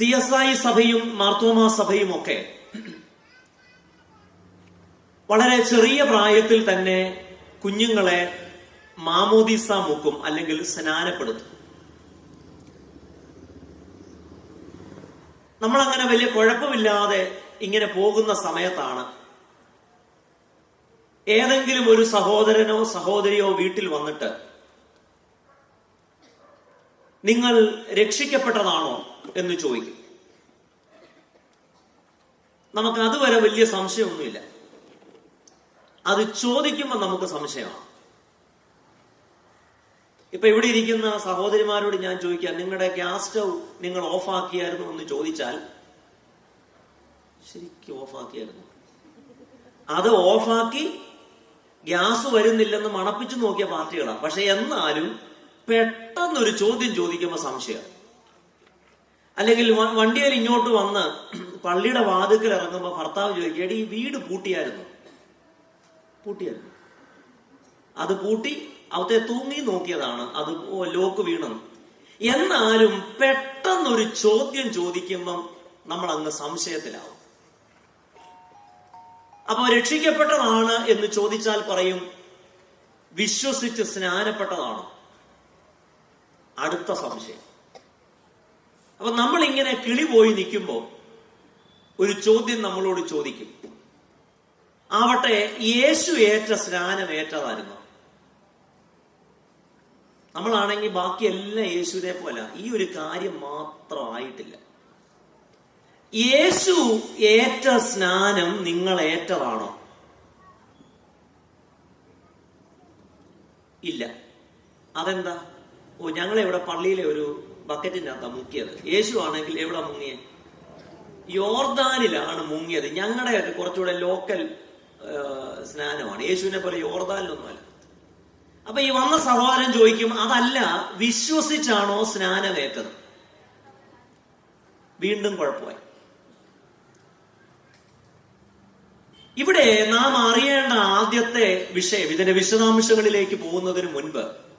C S I സഭയും മാർത്തോമ സഭയും ഒക്കെ വളരെ ചെറിയ പ്രായത്തിൽ തന്നെ കുഞ്ഞുങ്ങളെ മാമോദിസ മുക്കും അല്ലെങ്കിൽ സ്നാനപ്പെടുത്തും. നമ്മൾ അങ്ങനെ വലിയ കുഴപ്പമില്ലാതെ ഇങ്ങനെ പോകുന്ന സമയത്താണ് ഏതെങ്കിലും ഒരു സഹോദരനോ സഹോദരിയോ വീട്ടിൽ വന്നിട്ട് നിങ്ങൾ രക്ഷിക്കപ്പെട്ടതാണോ? എന്ന് ചോദിക്കും. നമുക്ക് അതുവരെ വലിയ സംശയമൊന്നുമില്ല. അത് ചോദിക്കുമ്പോൾ നമുക്ക് സംശയമാണ്. ഇപ്പൊ ഇവിടെ ഇരിക്കുന്ന സഹോദരിമാരോട് ഞാൻ ചോദിക്കാം നിങ്ങളുടെ ഗ്യാസ് സ്റ്റൗ നിങ്ങൾ ഓഫാക്കിയായിരുന്നു? എന്ന് ചോദിച്ചാൽ ശരിക്കും ഓഫാക്കിയായിരുന്നു. അത് ഓഫാക്കി ഗ്യാസ് വരുന്നില്ലെന്ന് മണപ്പിച്ചു നോക്കിയ പാർട്ടികളാണ് പക്ഷെ എന്നാലും പെട്ടെന്നൊരു ചോദ്യം ചോദിക്കുമ്പോൾ സംശയം അല്ലെങ്കിൽ വണ്ടിയിൽ ഇങ്ങോട്ട് വന്ന് പള്ളിയുടെ വാതുക്കൽ ഇറങ്ങുമ്പോൾ ഭർത്താവ് ചോദിക്കുകയാണ് "എടീ, ഈ വീട് പൂട്ടിയായിരുന്നു? പൂട്ടിയായിരുന്നു. അത് പൂട്ടി അവത്തെ തൂങ്ങി നോക്കിയതാണ്. അത് ലോക്ക് വീണത്. എന്നാലും പെട്ടെന്നൊരു ചോദ്യം ചോദിക്കുമ്പം നമ്മൾ അങ്ങ് സംശയത്തിലാവും. അപ്പൊ രക്ഷിക്കപ്പെട്ടതാണ് എന്ന് ചോദിച്ചാൽ പറയും വിശ്വസിച്ച് സ്നാനപ്പെട്ടതാണ്. അടുത്ത സംശയം. അപ്പൊ നമ്മൾ ഇങ്ങനെ കിളി പോയി നിൽക്കുമ്പോൾ ഒരു ചോദ്യം നമ്മളോട് ചോദിക്കും. ആവട്ടെ യേശു ഏറ്റ സ്നാനം ഏറ്റതായിരുന്നു. നമ്മളാണെങ്കിൽ ബാക്കിയെല്ലാം യേശുവിനെ പോലെ. ഈ ഒരു കാര്യം മാത്രമായിട്ടില്ല. യേശു ഏറ്റ സ്നാനം നിങ്ങൾ ഏറ്റതാണോ? ഇല്ല. അതെന്താ? ഓ ഞങ്ങളെ ഇവിടെ പള്ളിയിലെ ഒരു ബക്കറ്റിന്റെ അകത്താണ് മുക്കിയത്. യേശു ആണെങ്കിൽ എവിടെ മുങ്ങിയത് യോർദാനിലാണ് മുങ്ങിയത്. ഞങ്ങളുടെയൊക്കെ കുറച്ചുകൂടെ ലോക്കൽ സ്നാനമാണ്. യേശുവിനെ പോലെ യോർദാനിലൊന്നുമല്ല. അപ്പൊ ഈ വന്ന സഹോദരൻ ചോദിക്കും അതല്ല വിശ്വസിച്ചാണോ സ്നാനമേറ്റത് വീണ്ടും കുഴപ്പമായി. ഇവിടെ നാം അറിയേണ്ട ആദ്യത്തെ വിഷയം ഇതിന്റെ വിശദാംശങ്ങളിലേക്ക് പോകുന്നതിന് മുൻപ്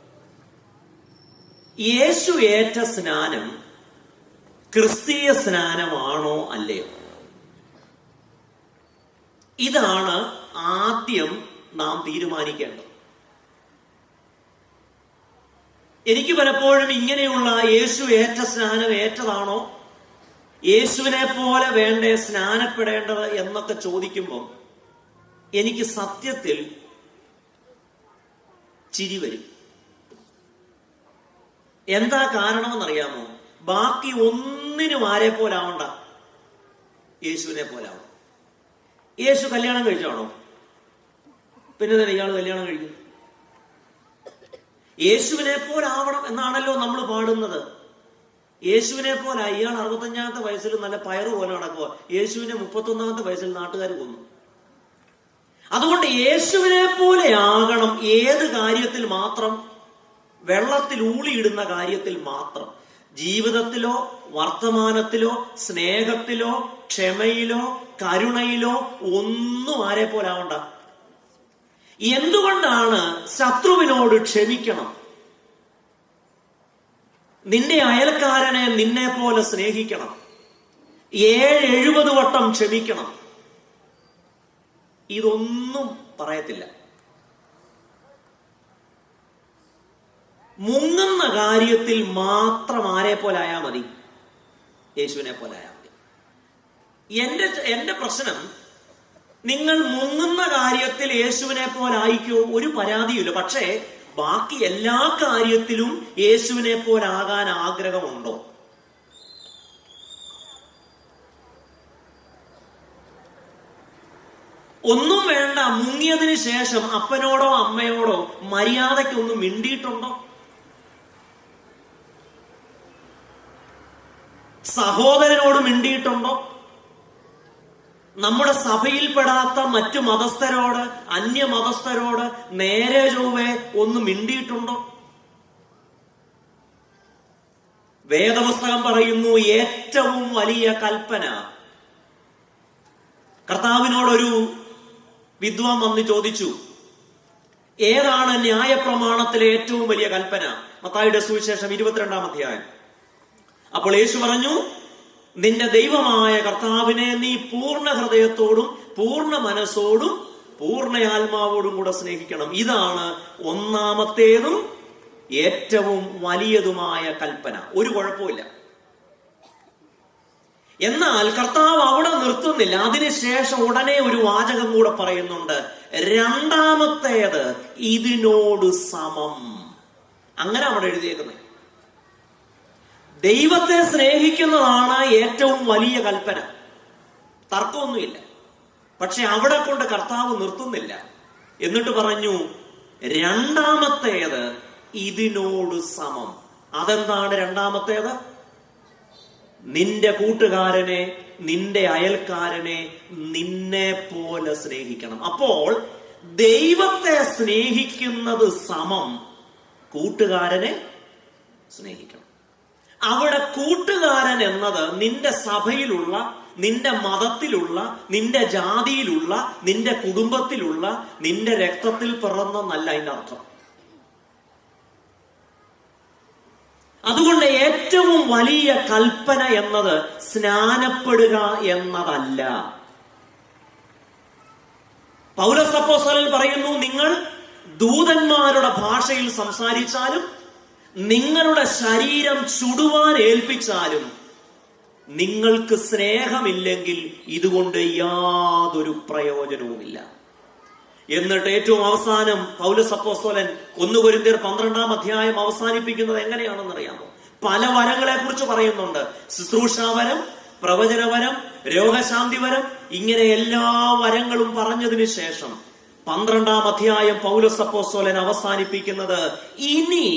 യേശു ഏറ്റ സ്നാനം ക്രിസ്തീയ സ്നാനമാണോ അല്ലയോ? ഇതാണ് ആദ്യം നാം തീരുമാനിക്കേണ്ടത്. എനിക്ക് പലപ്പോഴും ഇങ്ങനെയുള്ള യേശു ഏറ്റ സ്നാനം ഏറ്റതാണോ? യേശുവിനെ പോലെ വേണ്ടേ സ്നാനപ്പെടേണ്ടത് എന്നൊക്കെ ചോദിക്കുമ്പോൾ എനിക്ക് സത്യത്തിൽ ചിരി വരും. എന്താ കാരണമെന്നറിയാമോ? ബാക്കി ഒന്നിനും ആരെ പോലാവണ്ട? യേശുവിനെ പോലാവണം. യേശു കല്യാണം കഴിച്ചാണോ പിന്നെ തന്നെ ഇയാൾ കല്യാണം കഴിക്കും? യേശുവിനെ പോലാവണം എന്നാണല്ലോ നമ്മൾ പാടുന്നത്. യേശുവിനെ പോലെ ഇയാൾ അറുപത്തഞ്ചാമത്തെ വയസ്സിൽ നല്ല പയറ് പോലെ നടക്കുക യേശുവിനെ മുപ്പത്തൊന്നാമത്തെ വയസ്സിൽ നാട്ടുകാർ കൊന്നു. അതുകൊണ്ട് യേശുവിനെ പോലെ ആകണം ഏത് കാര്യത്തിൽ മാത്രം വെള്ളത്തിൽ ഊളിയിടുന്ന കാര്യത്തിൽ മാത്രം. ജീവിതത്തിലോ വർത്തമാനത്തിലോ സ്നേഹത്തിലോ ക്ഷമയിലോ കരുണയിലോ ഒന്നും ആരെ പോലാവണ്ട. എന്തുകൊണ്ടാണ് ശത്രുവിനോട് ക്ഷമിക്കണം? നിന്റെ അയൽക്കാരനെ നിന്നെ പോലെ സ്നേഹിക്കണം. ഏഴ് എഴുപത് വട്ടം ക്ഷമിക്കണം. ഇതൊന്നും പറയത്തില്ല. മുങ്ങുന്ന കാര്യത്തിൽ മാത്രം ആരെ പോലായാ മതി? യേശുവിനെ പോലായാ മതി. എന്റെ എന്റെ പ്രശ്നം നിങ്ങൾ മുങ്ങുന്ന കാര്യത്തിൽ യേശുവിനെ പോലായിക്കോ ഒരു പരാതിയില്ല പക്ഷേ ബാക്കി എല്ലാ കാര്യത്തിലും യേശുവിനെ പോലാകാൻ ആഗ്രഹമുണ്ടോ? ഒന്നും വേണ്ട. മുങ്ങിയതിന് ശേഷം അപ്പനോടോ അമ്മയോടോ മര്യാദയ്ക്കൊന്നും മിണ്ടിയിട്ടുണ്ടോ? സഹോദരനോട് മിണ്ടിയിട്ടുണ്ടോ? നമ്മുടെ സഭയിൽപ്പെടാത്ത മറ്റു മതസ്ഥരോട് അന്യ മതസ്ഥരോട് നേരെ ചൊവ്വെ ഒന്ന് മിണ്ടിയിട്ടുണ്ടോ? വേദപുസ്തകം പറയുന്നു ഏറ്റവും വലിയ കൽപ്പന. കർത്താവിനോടൊരു വിദ്വാൻ വന്ന് ചോദിച്ചു ഏതാണ് ന്യായപ്രമാണത്തിലെ ഏറ്റവും വലിയ കൽപ്പന? മത്തായിയുടെ സുവിശേഷം ഇരുപത്തിരണ്ടാം അധ്യായം. അപ്പോൾ യേശു പറഞ്ഞു നിന്റെ ദൈവമായ കർത്താവിനെ നീ പൂർണ ഹൃദയത്തോടും പൂർണ മനസ്സോടും പൂർണ ആത്മാവോടും കൂടെ സ്നേഹിക്കണം. ഇതാണ് ഒന്നാമത്തേതും ഏറ്റവും വലിയതുമായ കൽപ്പന. ഒരു കുഴപ്പമില്ല എന്നാൽ കർത്താവ് അവിടെ നിർത്തുന്നില്ല. അതിനുശേഷം ഉടനെ ഒരു വാചകം കൂടെ പറയുന്നുണ്ട്. രണ്ടാമത്തേത് ഇതിനോട് സമം. അങ്ങനെ അവിടെ എഴുതിയേക്കുന്നത്. ദൈവത്തെ സ്നേഹിക്കുന്നതാണ് ഏറ്റവും വലിയ കൽപ്പന. തർക്കമൊന്നുമില്ല. പക്ഷെ അവിടെ കൊണ്ട് കർത്താവ് നിർത്തുന്നില്ല. എന്നിട്ട് പറഞ്ഞു രണ്ടാമത്തേത് ഇതിനോട് സമം. അതെന്താണ് രണ്ടാമത്തേത്? നിന്റെ കൂട്ടുകാരനെ നിന്റെ അയൽക്കാരനെ നിന്നെ പോലെ സ്നേഹിക്കണം. അപ്പോൾ ദൈവത്തെ സ്നേഹിക്കുന്നത് സമം കൂട്ടുകാരനെ സ്നേഹിക്കണം. അവിടെ കൂട്ടുകാരൻ എന്നത് നിന്റെ സഭയിലുള്ള നിന്റെ മതത്തിലുള്ള നിന്റെ ജാതിയിലുള്ള നിന്റെ കുടുംബത്തിലുള്ള നിന്റെ രക്തത്തിൽ പിറന്നെന്നല്ല അതിന്റെ അർത്ഥം. അതുകൊണ്ട് ഏറ്റവും വലിയ കൽപ്പന എന്നത് സ്നാനപ്പെടുക എന്നതല്ല. പൗരസപ്പോസലിൽ പറയുന്നു നിങ്ങൾ ദൂതന്മാരുടെ ഭാഷയിൽ സംസാരിച്ചാലും നിങ്ങളുടെ ശരീരം ചുടുവാൻ ഏൽപ്പിച്ചാലും നിങ്ങൾക്ക് സ്നേഹമില്ലെങ്കിൽ ഇതുകൊണ്ട് യാതൊരു പ്രയോജനവുമില്ല. എന്നിട്ട് ഏറ്റവും അവസാനം പൗലസ് അപ്പോസ്തോലൻ ഒന്ന് കൊരിന്ത്യർ പന്ത്രണ്ടാം അധ്യായം അവസാനിപ്പിക്കുന്നത് എങ്ങനെയാണെന്ന് അറിയാമോ? പല വരങ്ങളെ കുറിച്ച് പറയുന്നുണ്ട് ശുശ്രൂഷാവരം പ്രവചനവരം രോഗശാന്തിവരം ഇങ്ങനെ എല്ലാ വരങ്ങളും പറഞ്ഞതിന് ശേഷം പന്ത്രണ്ടാം അധ്യായം പൗലസപ്പോസോലൻ അവസാനിപ്പിക്കുന്നത് ഇനി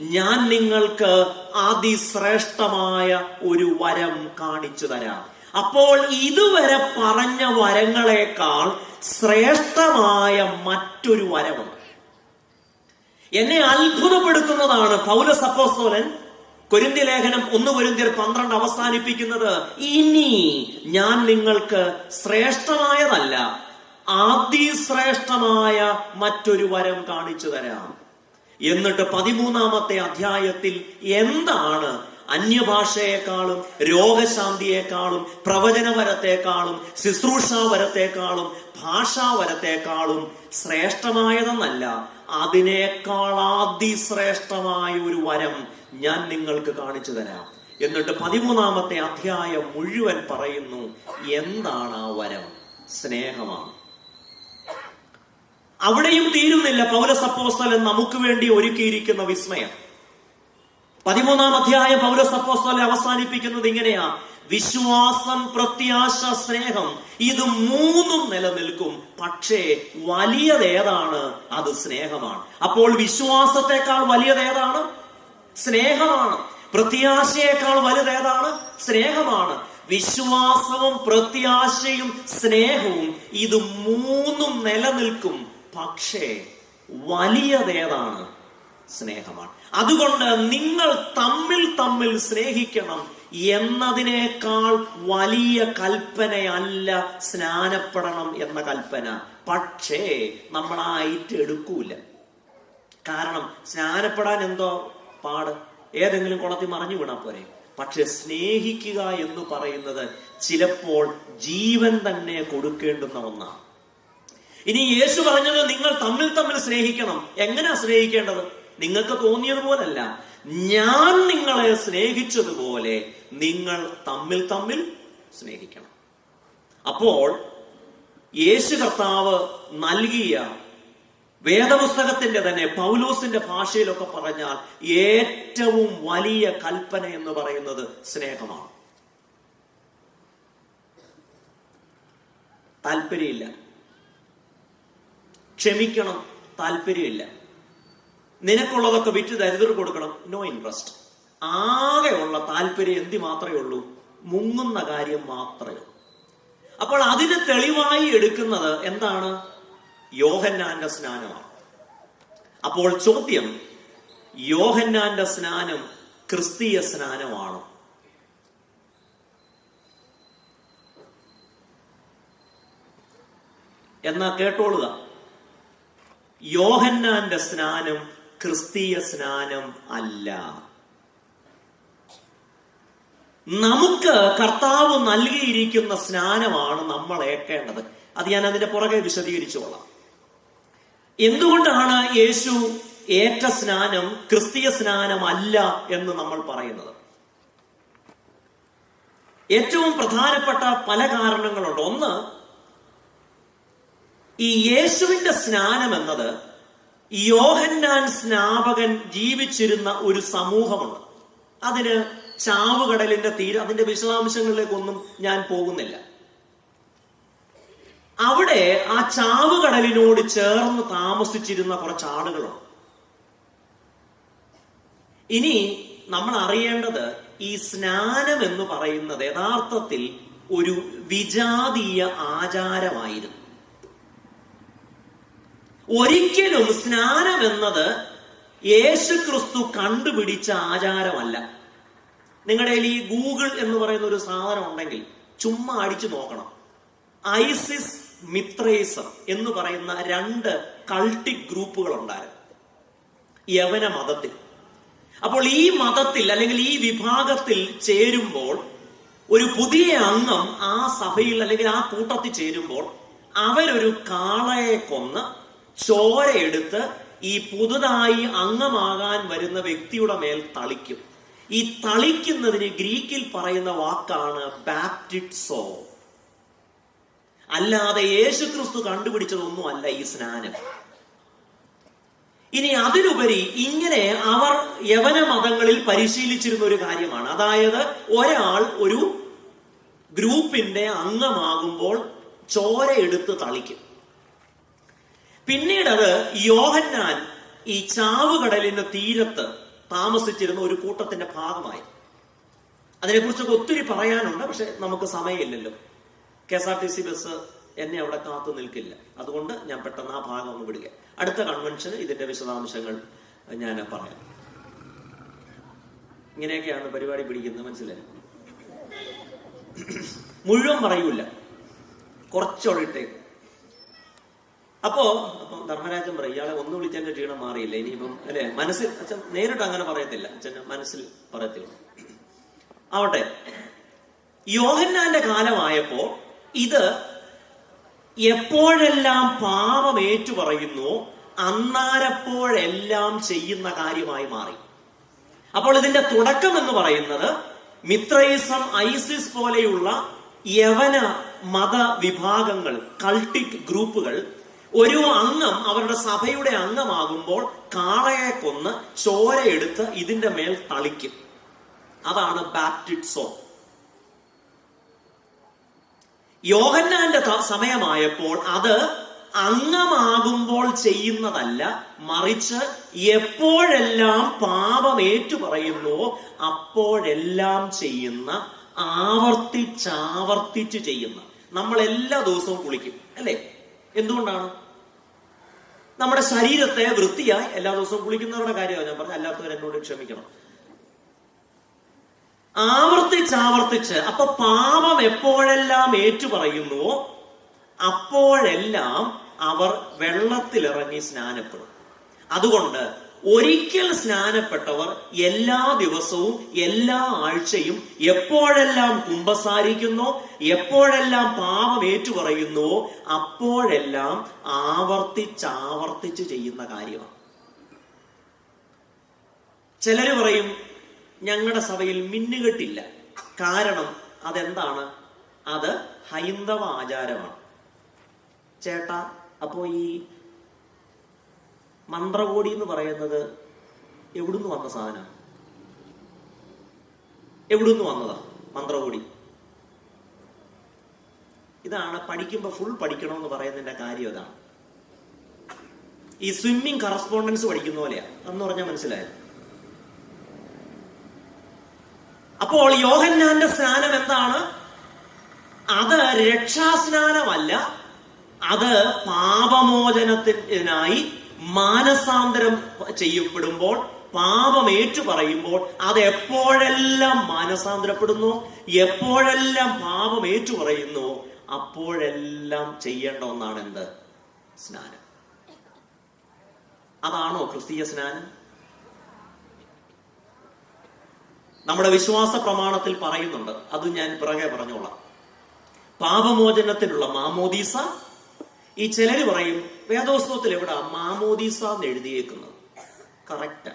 ഞാൻ നിങ്ങൾക്ക് അതിശ്രേഷ്ഠമായ ഒരു വരം കാണിച്ചു തരാം. അപ്പോൾ ഇതുവരെ പറഞ്ഞ വരങ്ങളെക്കാൾ ശ്രേഷ്ഠമായ മറ്റൊരു വരമുണ്ട്. എന്നെ അത്ഭുതപ്പെടുത്തുന്നതാണ് പൗലസപ്പോസോലൻ കൊരിന്ത്യ ലേഖനം ഒന്ന് കൊരിന്ത്യർ പന്ത്രണ്ട് അവസാനിപ്പിക്കുന്നത് ഇനി ഞാൻ നിങ്ങൾക്ക് ശ്രേഷ്ഠമായതല്ല അതിശ്രേഷ്ഠമായ മറ്റൊരു വരം കാണിച്ചു തരാം. എന്നിട്ട് പതിമൂന്നാമത്തെ അധ്യായത്തിൽ എന്താണ് അന്യഭാഷയെക്കാളും രോഗശാന്തിയെക്കാളും പ്രവചനവരത്തെക്കാളും ശുശ്രൂഷാവരത്തെക്കാളും ഭാഷാവരത്തെക്കാളും ശ്രേഷ്ഠമായതെന്നല്ല അതിനേക്കാൾ അതിശ്രേഷ്ഠമായ ഒരു വരം ഞാൻ നിങ്ങൾക്ക് കാണിച്ചു തരാം. എന്നിട്ട് പതിമൂന്നാമത്തെ അധ്യായം മുഴുവൻ പറയുന്നു എന്താണ് ആ വരം? സ്നേഹമാണ്. അവിടെയും തീരുന്നില്ല പൗരസപ്പോസ്തലൻ നമുക്ക് വേണ്ടി ഒരുക്കിയിരിക്കുന്ന വിസ്മയം. പതിമൂന്നാം അധ്യായം പൗരസപ്പോസ്തല അവസാനിപ്പിക്കുന്നത് ഇങ്ങനെയാ. വിശ്വാസം പ്രത്യാശ സ്നേഹം ഇത് മൂന്നും നിലനിൽക്കും. പക്ഷേ വലിയതേതാണ് അത് സ്നേഹമാണ്. അപ്പോൾ വിശ്വാസത്തെക്കാൾ വലിയതേതാണ് സ്നേഹമാണ്. പ്രത്യാശയേക്കാൾ വലുതേതാണ് സ്നേഹമാണ്. വിശ്വാസവും പ്രത്യാശയും സ്നേഹവും ഇത് മൂന്നും നിലനിൽക്കും. പക്ഷേ വലിയതേതാണ് സ്നേഹമാണ്. അതുകൊണ്ട് നിങ്ങൾ തമ്മിൽ തമ്മിൽ സ്നേഹിക്കണം എന്നതിനേക്കാൾ വലിയ കൽപ്പനയല്ല സ്നാനപ്പെടണം എന്ന കൽപ്പന. പക്ഷേ നമ്മൾ ആ എടുക്കൂല. കാരണം സ്നാനപ്പെടാൻ എന്തോ പാട്? ഏതെങ്കിലും കുളത്തിൽ മറിഞ്ഞു വീണാ പോരെ. പക്ഷെ സ്നേഹിക്കുക എന്ന് പറയുന്നത് ചിലപ്പോൾ ജീവൻ തന്നെ കൊടുക്കേണ്ടുന്ന ഒന്നാണ്. ഇനി യേശു പറഞ്ഞത് നിങ്ങൾ തമ്മിൽ തമ്മിൽ സ്നേഹിക്കണം. എങ്ങനെയാ സ്നേഹിക്കേണ്ടത്? നിങ്ങൾക്ക് തോന്നിയതുപോലല്ല. ഞാൻ നിങ്ങളെ സ്നേഹിച്ചതുപോലെ നിങ്ങൾ തമ്മിൽ തമ്മിൽ സ്നേഹിക്കണം. അപ്പോൾ യേശു കർത്താവ് നൽകിയ വേദപുസ്തകത്തിന്റെ തന്നെ പൗലോസിന്റെ ഭാഷയിലൊക്കെ പറഞ്ഞാൽ ഏറ്റവും വലിയ കൽപ്പന എന്ന് പറയുന്നത് സ്നേഹമാണ്. താല്പര്യമില്ല. ക്ഷമിക്കണം താല്പര്യമില്ല. നിനക്കുള്ളതൊക്കെ വിറ്റ് ദരിദ്രർ കൊടുക്കണം. നോ ഇൻട്രസ്റ്റ് ആകെയുള്ള താല്പര്യം എന്തി മാത്രമേ ഉള്ളൂ? മുങ്ങുന്ന കാര്യം മാത്രമേ അപ്പോൾ അതിന് തെളിവായി എടുക്കുന്നത് എന്താണ്? യോഹന്നാന്റെ സ്നാനമാണ്. അപ്പോൾ ചോദ്യം യോഹന്നാന്റെ സ്നാനം ക്രിസ്തീയ സ്നാനമാണോ? എന്നാ കേട്ടോളുക. യോഹന്നാന്റെ സ്നാനം ക്രിസ്തീയ സ്നാനം അല്ല. നമുക്ക് കർത്താവ് നൽകിയിരിക്കുന്ന സ്നാനമാണ് നമ്മൾ ഏക്കേണ്ടത് അത് ഞാൻ അതിന്റെ പുറകെ വിശദീകരിച്ചോളാം. എന്തുകൊണ്ടാണ് യേശു ഏറ്റ സ്നാനം ക്രിസ്തീയ സ്നാനം അല്ല എന്ന് നമ്മൾ പറയുന്നത്? ഏറ്റവും പ്രധാനപ്പെട്ട പല കാരണങ്ങളുണ്ട്. ഒന്ന് ഈ യേശുവിന്റെ സ്നാനം എന്നത് യോഹന്നാൻ സ്നാപകൻ ജീവിച്ചിരുന്ന ഒരു സമൂഹമാണ്. അതിന് ചാവുകടലിന്റെ തീര അതിന്റെ വിശദാംശങ്ങളിലേക്കൊന്നും ഞാൻ പോകുന്നില്ല. അവിടെ ആ ചാവുകടലിനോട് ചേർന്ന് താമസിച്ചിരുന്ന കുറച്ച് ആളുകളുണ്ട് ഇനി നമ്മൾ അറിയേണ്ടത് ഈ സ്നാനം എന്ന് പറയുന്നത് യഥാർത്ഥത്തിൽ ഒരു വിജാതീയ ആചാരമായിരുന്നു. ഒരിക്കലും സ്നാനം എന്നത് യേശു ക്രിസ്തു കണ്ടുപിടിച്ച ആചാരമല്ല. നിങ്ങളുടെ ഈ ഗൂഗിൾ എന്ന് പറയുന്ന ഒരു സാധനം ഉണ്ടെങ്കിൽ ചുമ്മാ അടിച്ചു നോക്കണം. ഐസിസ് മിത്രേസർ എന്ന് പറയുന്ന രണ്ട് കൾട്ടിക് ഗ്രൂപ്പുകൾ ഉണ്ടായിരുന്നു യവന മതത്തിൽ. അപ്പോൾ ഈ മതത്തിൽ അല്ലെങ്കിൽ ഈ വിഭാഗത്തിൽ ചേരുമ്പോൾ ഒരു പുതിയ അംഗം ആ സഭയിൽ അല്ലെങ്കിൽ ആ കൂട്ടത്തിൽ ചേരുമ്പോൾ അവരൊരു കാളയെ കൊന്ന് ചോരയെടുത്ത് ഈ പുതുതായി അംഗമാകാൻ വരുന്ന വ്യക്തിയുടെ മേൽ തളിക്കും. ഈ തളിക്കുന്നതിന് ഗ്രീക്കിൽ പറയുന്ന വാക്കാണ് ബാപ്റ്റിറ്റ്സോ അല്ലാതെ യേശുക്രിസ്തു കണ്ടുപിടിച്ചതൊന്നും അല്ല ഈ സ്നാനം. ഇനി അതിലുപരി ഇങ്ങനെ അവർ യവന മതങ്ങളിൽ പരിശീലിച്ചിരുന്ന ഒരു കാര്യമാണ്. അതായത് ഒരാൾ ഒരു ഗ്രൂപ്പിന്റെ അംഗമാകുമ്പോൾ ചോര എടുത്ത് തളിക്കും. പിന്നീട് അത് യോഹന്നാൻ ഈ ചാവുകടലിന്റെ തീരത്ത് താമസിച്ചിരുന്ന ഒരു കൂട്ടത്തിന്റെ ഭാഗമായി. അതിനെക്കുറിച്ചൊക്കെ ഒത്തിരി പറയാനുണ്ട് പക്ഷെ നമുക്ക് സമയമില്ലല്ലോ. K S R T C bus എന്നെ അവിടെ കാത്തു നിൽക്കില്ല. അതുകൊണ്ട് ഞാൻ പെട്ടെന്ന് ആ ഭാഗം ഒന്ന് വിടുക. അടുത്ത കൺവെൻഷൻ ഇതിന്റെ വിശദാംശങ്ങൾ ഞാൻ പറയാം. ഇങ്ങനെയൊക്കെയാണ് പരിപാടി പിടിക്കുന്നത് മനസ്സിലായി? മുഴുവൻ പറയൂല. കുറച്ചൊഴിട്ടേക്ക് അപ്പോ അപ്പൊ ധർമ്മരാജൻ പറയും ഇയാളെ ഒന്ന് വിളിച്ചെന്റെ ക്ഷീണം മാറിയില്ല? ഇനിയിപ്പം അല്ലെ? മനസ്സിൽ അച്ഛൻ നേരിട്ട് അങ്ങനെ പറയത്തില്ല. അച്ഛൻ മനസ്സിൽ പറയത്തില്ല. ആവട്ടെ. യോഹന്നാന്റെ കാലമായപ്പോ ഇത് എപ്പോഴെല്ലാം പാപം ഏറ്റു പറയുന്നു അന്നാരപ്പോഴെല്ലാം ചെയ്യുന്ന കാര്യമായി മാറി. അപ്പോൾ ഇതിന്റെ തുടക്കം എന്ന് പറയുന്നത് മിത്രൈസം ഐസിസ് പോലെയുള്ള യവന മത വിഭാഗങ്ങൾ കൾട്ടിക് ഗ്രൂപ്പുകൾ ഒരു അംഗം അവരുടെ സഭയുടെ അംഗമാകുമ്പോൾ കാളയെ കൊന്ന് ചോരയെടുത്ത് ഇതിന്റെ മേൽ തളിക്കും. അതാണ് ബാപ്റ്റിറ്റ്സോ യോഹന്നാന്റെ സമയമായപ്പോൾ അത് അംഗമാകുമ്പോൾ ചെയ്യുന്നതല്ല മറിച്ച് എപ്പോഴെല്ലാം പാപം ഏറ്റുപറയുന്നുവോ അപ്പോഴെല്ലാം ചെയ്യുന്ന ആവർത്തിച്ചാവർത്തിച്ച് ചെയ്യുന്ന. നമ്മൾ എല്ലാ ദിവസവും കുളിക്കും അല്ലേ? എന്തുകൊണ്ടാണ്? നമ്മുടെ ശരീരത്തെ വൃത്തിയായി എല്ലാ ദിവസവും കുളിക്കുന്നവരുടെ കാര്യമാണ് ഞാൻ പറഞ്ഞ അല്ലാത്തവർ എന്നോട് ക്ഷമിക്കണം. ആവർത്തിച്ചാവർത്തിച്ച് അപ്പൊ പാപം എപ്പോഴെല്ലാം ഏറ്റുപറയുന്നുവോ അപ്പോഴെല്ലാം അവർ വെള്ളത്തിലിറങ്ങി സ്നാനപ്പെടും. അതുകൊണ്ട് ഒരിക്കൽ സ്നാനപ്പെട്ടവർ എല്ലാ ദിവസവും എല്ലാ ആഴ്ചയും എപ്പോഴെല്ലാം കുമ്പസാരിക്കുന്നോ എപ്പോഴെല്ലാം പാപം ഏറ്റുപറയുന്നുവോ അപ്പോഴെല്ലാം ആവർത്തിച്ചാവർത്തിച്ച് ചെയ്യുന്ന കാര്യമാണ്. ചിലർ പറയും ഞങ്ങളുടെ സഭയിൽ മിന്നുകെട്ടില്ല. കാരണം അതെന്താണ്? അത് ഹൈന്ദവ ആചാരമാണ്. ചേട്ടാ അപ്പോ ഈ മന്ത്രകോടി എന്ന് പറയുന്നത് എവിടുന്ന് വന്ന സാധനമാണ് എവിടുന്ന് വന്നതാ മന്ത്രകോടി? ഇതാണ് പഠിക്കുമ്പോ ഫുൾ പഠിക്കണമെന്ന് പറയുന്നതിന്റെ കാര്യം അതാണ് ഈ സ്വിമ്മിങ് കറസ്പോണ്ടൻസ് പഠിക്കുന്ന പോലെയാ. എന്ന് പറഞ്ഞാൽ മനസ്സിലായത് അപ്പോൾ യോഹന്നാന്റെ സ്നാനം എന്താണ്? അത് രക്ഷാസ്നാനമല്ല അത് പാപമോചനത്തിനായി മാനസാന്തരം ചെയ്യപ്പെടുമ്പോൾ പാപം ഏറ്റു പറയുമ്പോൾ അത് എപ്പോഴെല്ലാം മാനസാന്തരപ്പെടുന്നു? എപ്പോഴെല്ലാം പാപം ഏറ്റു പറയുന്നു? അപ്പോഴെല്ലാം ചെയ്യേണ്ട ഒന്നാണ് എന്ത് സ്നാനം. അതാണോ ക്രിസ്തീയ സ്നാനം? നമ്മുടെ വിശ്വാസ പ്രമാണത്തിൽ പറയുന്നുണ്ട്. അത് ഞാൻ പിറകെ പറഞ്ഞോളാം. പാപമോചനത്തിനുള്ള മാമോദീസ. ഈ ചിലര് പറയും വേദോത്സവത്തിൽ എവിടെ? മാമോദീസ എന്ന് എഴുതിയേക്കുന്നത്. കറക്റ്റാ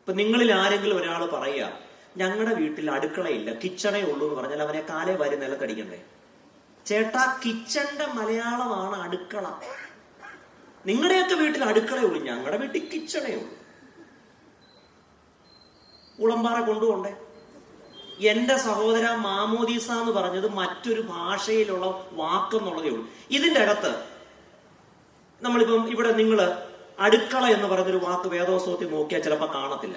ഇപ്പൊ നിങ്ങളിൽ ആരെങ്കിലും ഒരാൾ പറയുക ഞങ്ങളുടെ വീട്ടിൽ അടുക്കളയില്ല കിച്ചണേ ഉള്ളൂ എന്ന് പറഞ്ഞാൽ അവനെ കാലേ വാരി നിലത്തടിക്കണ്ടേ? ചേട്ടാ കിച്ചന്റെ മലയാളമാണ് അടുക്കള. നിങ്ങളുടെയൊക്കെ വീട്ടിൽ അടുക്കളയുള്ളൂ ഞങ്ങളുടെ വീട്ടിൽ കിച്ചണേ ഉള്ളൂ. ഉളമ്പാറ കൊണ്ടുപോണ്ടേ? എന്റെ സഹോദര മാമോദീസ എന്ന് പറഞ്ഞത് മറ്റൊരു ഭാഷയിലുള്ള വാക്കെന്നുള്ളതേ ഉള്ളൂ. ഇതിന്റെ അകത്ത് നമ്മളിപ്പം ഇവിടെ നിങ്ങൾ അടുക്കള എന്ന് പറഞ്ഞൊരു വാക്ക് വേദോത്സവത്തിൽ നോക്കിയാൽ ചിലപ്പോൾ കാണത്തില്ല.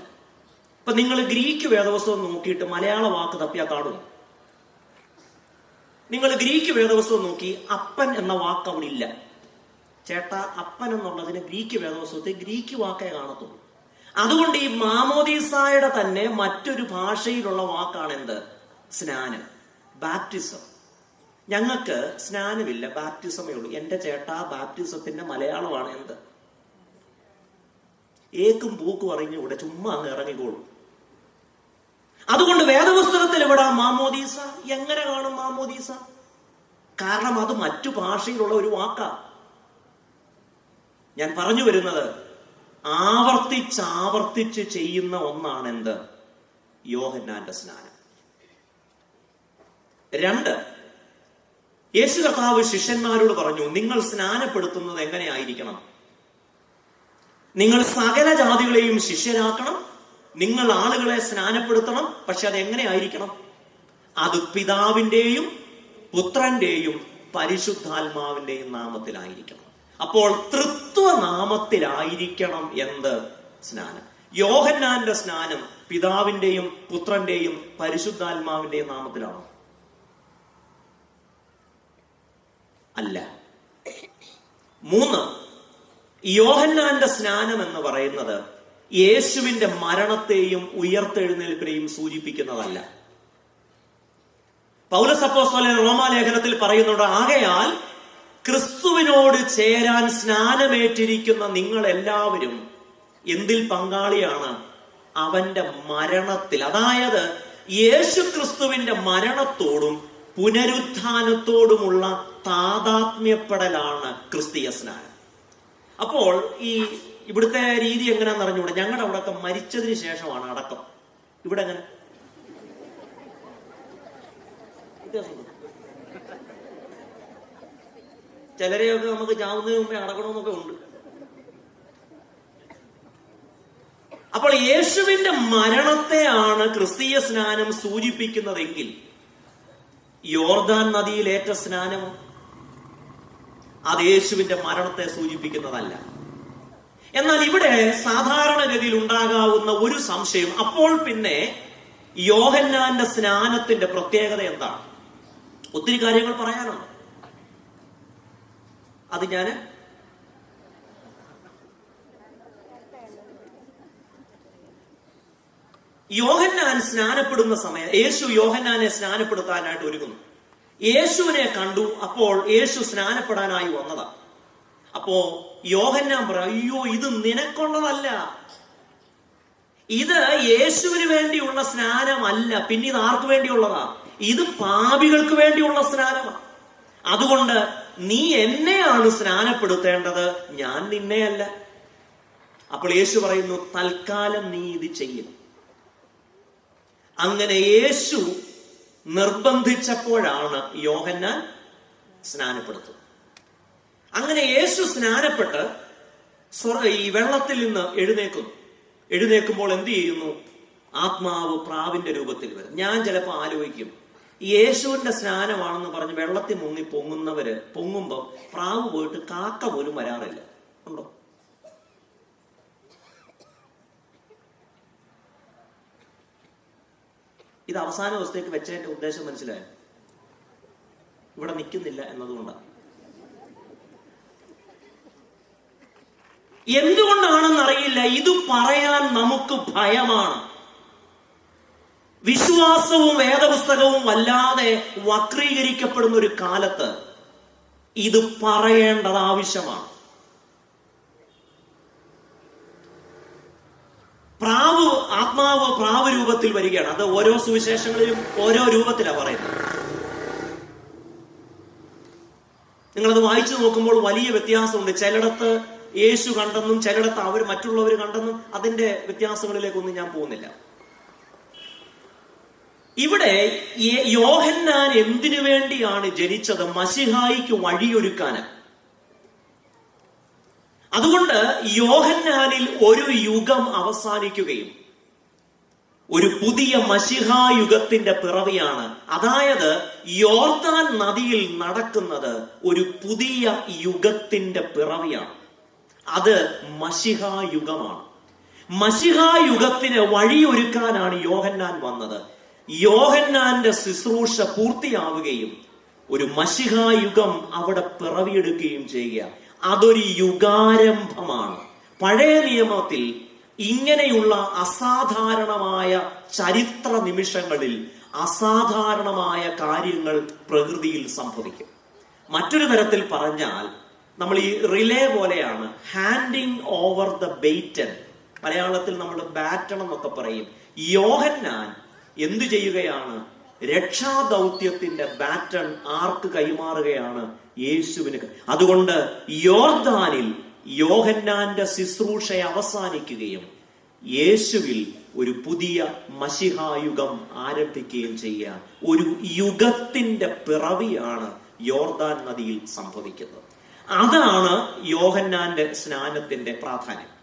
ഇപ്പൊ നിങ്ങൾ ഗ്രീക്ക് വേദോത്സവം നോക്കിയിട്ട് മലയാള വാക്ക് തപ്പിയാൽ കാണും. നിങ്ങൾ ഗ്രീക്ക് വേദോത്സവം നോക്കി അപ്പൻ എന്ന വാക്ക് അവിടെ ഇല്ല. ചേട്ടാ അപ്പൻ എന്നുള്ളതിന് ഗ്രീക്ക് വേദോത്സവത്തിൽ ഗ്രീക്ക് വാക്കേ കാണത്തുള്ളൂ. അതുകൊണ്ട് ഈ മാമോദീസായുടെ തന്നെ മറ്റൊരു ഭാഷയിലുള്ള വാക്കാണ് എന്ത് സ്നാനം. ബാപ്റ്റിസം. ഞങ്ങൾക്ക് സ്നാനമില്ല ബാപ്റ്റിസമേ ഉള്ളൂ എന്റെ ചേട്ടാ ബാപ്റ്റിസത്തിന്റെ മലയാളമാണ് എന്ത്? ഏക്കും പൂക്കും അറിഞ്ഞുകൂടെ ചുമ്മാ അങ്ങ് ഇറങ്ങിക്കോളും. അതുകൊണ്ട് വേദപുസ്തകത്തിൽ ഇവിടെ മാമോദീസ എങ്ങനെ കാണും മാമോദീസ? കാരണം അത് മറ്റു ഭാഷയിലുള്ള ഒരു വാക്കാ. ഞാൻ പറഞ്ഞു വരുന്നത് ആവർത്തിച്ചാവർത്തിച്ച് ചെയ്യുന്ന ഒന്നാണെന്ത്? യോഹന്നാന്റെ സ്നാനം. രണ്ട് യേശു കർത്താവ് ശിഷ്യന്മാരോട് പറഞ്ഞു നിങ്ങൾ സ്നാനപ്പെടുത്തുന്നത് എങ്ങനെയായിരിക്കണം? നിങ്ങൾ സകല ജാതികളെയും ശിഷ്യരാക്കണം നിങ്ങൾ ആളുകളെ സ്നാനപ്പെടുത്തണം പക്ഷെ അത് എങ്ങനെയായിരിക്കണം? അത് പിതാവിന്റെയും പുത്രന്റെയും പരിശുദ്ധാത്മാവിന്റെയും നാമത്തിലായിരിക്കണം. അപ്പോൾ തൃത്വ നാമത്തിലായിരിക്കണം എന്ത്? സ്നാനം. യോഹന്നാന്റെ സ്നാനം പിതാവിന്റെയും പുത്രന്റെയും പരിശുദ്ധാത്മാവിന്റെയും നാമത്തിലാണോ. അല്ല. മൂന്ന് യോഹന്നാന്റെ സ്നാനം എന്ന് പറയുന്നത് യേശുവിന്റെ മരണത്തെയും ഉയർത്തെഴുന്നേൽപ്പിനെയും സൂചിപ്പിക്കുന്നതല്ല. പൗലസപ്പോസ്തലൻ റോമാലേഖനത്തിൽ പറയുന്നുണ്ട് ആകയാൽ ക്രിസ്തുവിനോട് ചേരാൻ സ്നാനമേറ്റിരിക്കുന്ന നിങ്ങൾ എല്ലാവരും എന്തിൽ പങ്കാളിയാണ്? അവന്റെ മരണത്തിൽ. അതായത് യേശു ക്രിസ്തുവിന്റെ മരണത്തോടും പുനരുത്ഥാനത്തോടുമുള്ള താതാത്മ്യപ്പെടലാണ് ക്രിസ്തീയ സ്നാനം അപ്പോൾ ഈ ഇവിടുത്തെ രീതി എങ്ങനെയാന്ന് അറിഞ്ഞൂടെ ഞങ്ങളുടെ അവിടെയൊക്കെ മരിച്ചതിന് ശേഷമാണ് അടക്കം. ഇവിടെ എങ്ങനെ? ചിലരെയൊക്കെ നമുക്ക് ചാവുന്നതിന് മുമ്പേ അടക്കണമെന്നൊക്കെ ഉണ്ട്. അപ്പോൾ യേശുവിന്റെ മരണത്തെയാണ് ക്രിസ്തീയ സ്നാനം സൂചിപ്പിക്കുന്നതെങ്കിൽ യോർദാൻ നദിയിലേറ്റ സ്നാനവും അത് യേശുവിന്റെ മരണത്തെ സൂചിപ്പിക്കുന്നതല്ല. എന്നാൽ ഇവിടെ സാധാരണഗതിയിൽ ഉണ്ടാകാവുന്ന ഒരു സംശയം അപ്പോൾ പിന്നെ യോഹന്നാന്റെ സ്നാനത്തിന്റെ പ്രത്യേകത എന്താണ്? ഒത്തിരി കാര്യങ്ങൾ പറയാനുണ്ട്. അത് ഞാൻ യോഹന്നാൻ സ്നാനപ്പെടുന്ന സമയം യേശു യോഹന്നാനെ സ്നാനപ്പെടുത്താനായിട്ട് ഒരുങ്ങുന്നു. യേശുവിനെ കണ്ടു അപ്പോൾ യേശു സ്നാനപ്പെടാനായി വന്നതാ. അപ്പോ യോഹന്നാൻ പറ അയ്യോ ഇത് നിനക്കുള്ളതല്ല. ഇത് യേശുവിന് വേണ്ടിയുള്ള സ്നാനമല്ല. പിന്നെ ഇത് ആർക്ക് വേണ്ടിയുള്ളതാ? ഇത് പാപികൾക്ക് വേണ്ടിയുള്ള സ്നാനമാണ് അതുകൊണ്ട് നീ എന്നെയാണ് സ്നാനപ്പെടുത്തേണ്ടത് ഞാൻ നിന്നെയല്ല. അപ്പോൾ യേശു പറയുന്നു തൽക്കാലം നീ ഇത് ചെയ്യും അങ്ങനെ യേശു നിർബന്ധിച്ചപ്പോഴാണ് യോഹന്നാൻ സ്നാനപ്പെടുത്തുന്നത് അങ്ങനെ യേശു സ്നാനപ്പെട്ട് ഈ വെള്ളത്തിൽ നിന്ന് എഴുന്നേക്കുന്നു. എഴുന്നേക്കുമ്പോൾ എന്ത് ചെയ്യുന്നു? ആത്മാവ് പ്രാവിന്റെ രൂപത്തിൽ വരും. ഞാൻ ചിലപ്പോൾ ആലോചിക്കും യേശുവിന്റെ സ്നാനമാണെന്ന് പറഞ്ഞ് വെള്ളത്തിൽ മുങ്ങി പൊങ്ങുന്നവര് പൊങ്ങുമ്പോൾ പ്രാവ് പോയിട്ട് കാക്ക പോലും വരാറില്ല. ഉണ്ടോ? ഇത് അവസാന ദിവസത്തേക്ക് വെച്ചതിന്റെ ഉദ്ദേശം മനസ്സിലായോ? ഇവിടെ നിൽക്കുന്നില്ല എന്നതുകൊണ്ടാണ്. എന്തുകൊണ്ടാണെന്നറിയില്ല ഇത് പറയാൻ നമുക്ക് ഭയമാണ്. വിശ്വാസവും വേദപുസ്തകവും വല്ലാതെ വക്രീകരിക്കപ്പെടുന്ന ഒരു കാലത്ത് ഇത് പറയേണ്ടത് ആവശ്യമാണ്. പ്രാവ് ആത്മാവ് പ്രാവ് രൂപത്തിൽ വരികയാണ്. അത് ഓരോ സുവിശേഷങ്ങളിലും ഓരോ രൂപത്തിലാണ് പറയുന്നത്. നിങ്ങളത് വായിച്ചു നോക്കുമ്പോൾ വലിയ വ്യത്യാസമുണ്ട്. ചിലയിടത്ത് യേശു കണ്ടെന്നും ചിലയിടത്ത് അവർ മറ്റുള്ളവർ കണ്ടെന്നും അതിന്റെ വ്യത്യാസങ്ങളിലേക്കൊന്നും ഞാൻ പോകുന്നില്ല. ഇവിടെ യോഹന്നാൻ എന്തിനു വേണ്ടിയാണ് ജനിച്ചത്? മസിഹായിക്ക് വഴിയൊരുക്കാന്. അതുകൊണ്ട് യോഹന്നാനിൽ ഒരു യുഗം അവസാനിക്കുകയും ഒരു പുതിയ മഷിഹായുഗത്തിന്റെ പിറവിയാണ്. അതായത് യോർദാൻ നദിയിൽ നടക്കുന്നത് ഒരു പുതിയ യുഗത്തിന്റെ പിറവിയാണ്. അത് മഷിഹായുഗമാണ് മഷിഹായുഗത്തിന് വഴിയൊരുക്കാനാണ് യോഹന്നാൻ വന്നത്. യോഹന്നാന്റെ ശുശ്രൂഷ പൂർത്തിയാവുകയും ഒരു മഷിഹായുഗം അവിടെ പിറവിയെടുക്കുകയും ചെയ്യുക. അതൊരു യുഗാരംഭമാണ്. പഴയ നിയമത്തിൽ ഇങ്ങനെയുള്ള അസാധാരണമായ ചരിത്ര നിമിഷങ്ങളിൽ അസാധാരണമായ കാര്യങ്ങൾ പ്രകൃതിയിൽ സംഭവിക്കും. മറ്റൊരു തരത്തിൽ പറഞ്ഞാൽ നമ്മൾ ഈ റിലേ പോലെയാണ് ഹാൻഡിങ് ഓവർ ദ ബെയ്റ്റൻ മലയാളത്തിൽ നമ്മൾ ബാറ്റൺ എന്നൊക്കെ പറയും. യോഹന്നാൻ എന്തു ചെയ്യുകയാണ്? രക്ഷാദൗത്യത്തിന്റെ ബാറ്റൺ ആർക്ക് കൈമാറുകയാണ്? യേശുവിന് അതുകൊണ്ട് യോർദാനിൽ യോഹന്നാന്റെ ശുശ്രൂഷ അവസാനിക്കുകയും യേശുവിൽ ഒരു പുതിയ മഷിഹായുഗം ആരംഭിക്കുകയും ചെയ്യുക. ഒരു യുഗത്തിന്റെ പിറവിയാണ് യോർദാൻ നദിയിൽ സംഭവിക്കുന്നത്. അതാണ് യോഹന്നാന്റെ സ്നാനത്തിന്റെ പ്രാധാന്യം.